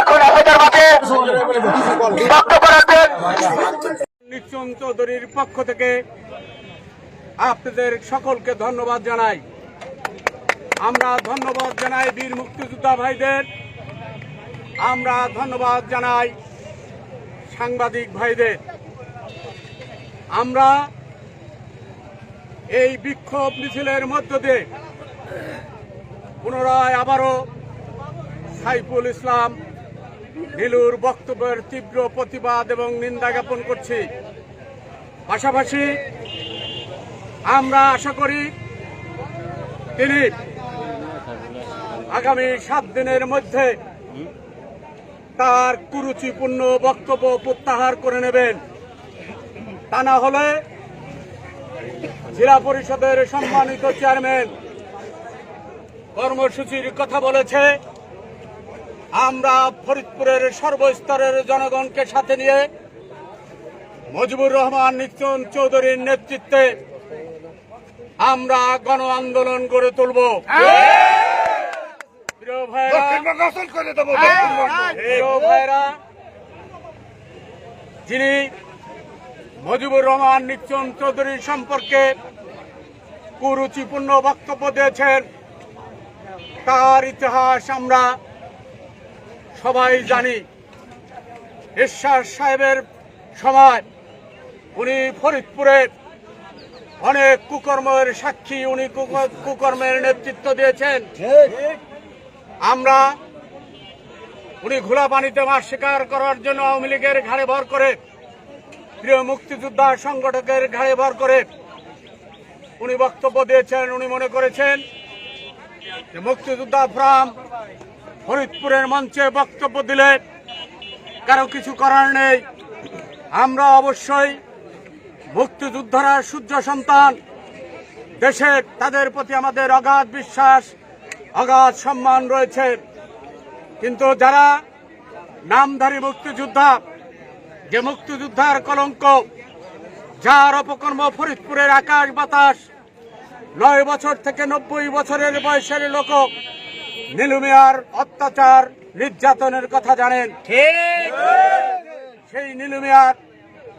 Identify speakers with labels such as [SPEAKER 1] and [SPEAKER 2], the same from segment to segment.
[SPEAKER 1] এখন আপনাদের মাঝে বক্তব্য রাখবেন নিশ্চন চৌধুরীর পক্ষ থেকে আপনাদের সকলকে ধন্যবাদ জানাই। আমরা ধন্যবাদ জানাই বীর মুক্তিযোদ্ধা ভাইদের। আমরা ধন্যবাদ জানাই সাংবাদিক ভাইদের। আমরা এই বিক্ষোভ মিছিলের মধ্য দিয়ে পুনরায় আবারও সাইফুল ইসলাম, নীলুর বক্তব্যের তীব্র প্রতিবাদ এবং নিন্দা জ্ঞাপন করছি। পাশাপাশি আমরা আশা করি তিনি আগামী সাত দিনের মধ্যে তার কুরুচিপূর্ণ বক্তব্য প্রত্যাহার করে নেবেন। তা না হলে জেলা পরিষদের সম্মানিত চেয়ারম্যান কর্মসূচির কথা বলেছে। আমরা ফরিদপুরের সর্বস্তরের জনগণকে সাথে নিয়ে মজিবুর রহমান নিক্সন চৌধুরীর নেতৃত্বে আমরা গণ আন্দোলন গড়ে তুলব। প্রিয় ভাইরা যিনি মজিবুর রহমান নিক্সন চৌধুরী সম্পর্কে কুরুচিপূর্ণ বক্তব্য দিয়েছেন তার ইতিহাস আমরা সবাই জানি, ঈশ্বর সাহেবের সময়, উনি ফরিদপুরে অনেক কুকর্মের সাক্ষী, উনি কুক- কুকর্মের নেতৃত্ব দিয়েছেন। আমরা উনি ঘোলা পানিতে মাছ শিকার করার জন্য আওয়ামী লীগের ঘাড়ে ভর করে, প্রিয় মুক্তিযোদ্ধা সংগঠকের ঘাড়ে ভর করে উনি বক্তব্য দিয়েছেন, উনি মনে করেছেন মুক্তিযোদ্ধা ফ্রাম ফরিদপুরের মঞ্চে বক্তব্য দিলে কারও কিছু করার নেই। আমরা অবশ্যই মুক্তিযোদ্ধারা, সূর্য সন্তান, দেশে তাদের প্রতি আমাদের অগাধ বিশ্বাস, অগাধ সম্মান রয়েছে। কিন্তু যারা নামধারী মুক্তিযোদ্ধা, যে মুক্তিযোদ্ধার কলঙ্ক, যার অপকর্ম ফরিদপুরের আকাশ বাতাস, নয় বছর থেকে নব্বই বছরের বয়সের লোক নীলুমিয়ার অত্যাচার নির্যাতনের কথা জানেন। সেই নীলুমিয়ার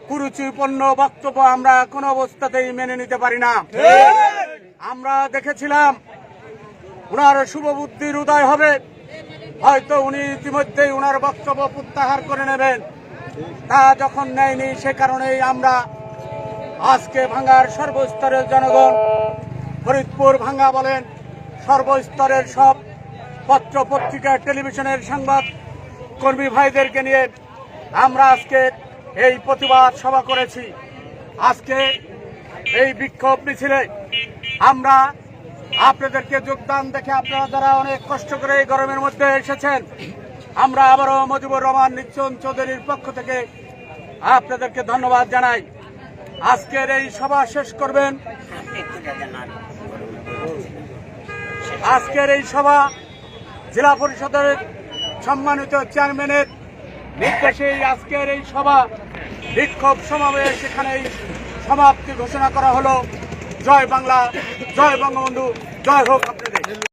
[SPEAKER 1] কুরুচিপূর্ণ বক্তব্য আমরা কোনো অবস্থাতেই মেনে নিতে পারি না। আমরা দেখেছিলাম উনার শুভ বুদ্ধির উদয় হবে। হয়তো উনি ইতিমধ্যেই উনার বক্তব্য প্রত্যাহার করে নেবেন। তা যখন নেয়নি সে কারণেই আমরা আজকে ভাঙ্গার সর্বস্তরের জনগণ ফরিদপুর ভাঙ্গা বলেন সর্বস্তরের সব পত্র পত্রিকা, টেলিভিশনের সংবাদ কর্মী ভাইদেরকে নিয়ে আমরা আজকে এই প্রতিবাদ সভা করেছি। আজকে এই বিক্ষোভ মিছিলে আমরা আপনাদেরকে যোগদান দেখে আপনারা যারা অনেক কষ্ট করে এই গরমের মধ্যে এসেছেন, আমরা আবারও মজিবুর রহমান নিচ্ছন চৌধুরীর পক্ষ থেকে আপনাদেরকে ধন্যবাদ জানাই। আজকের এই সভা শেষ করবেন। আজকের এই সভা জেলা পরিষদের সম্মানিত চেয়ারম্যানের নির্দেশে আজকের এই সভা, বিক্ষোভ সমাবেশ এখানেই সমাপ্তি ঘোষণা করা হলো। জয় বাংলা, জয় বঙ্গবন্ধু, জয় হোক আপনাদের।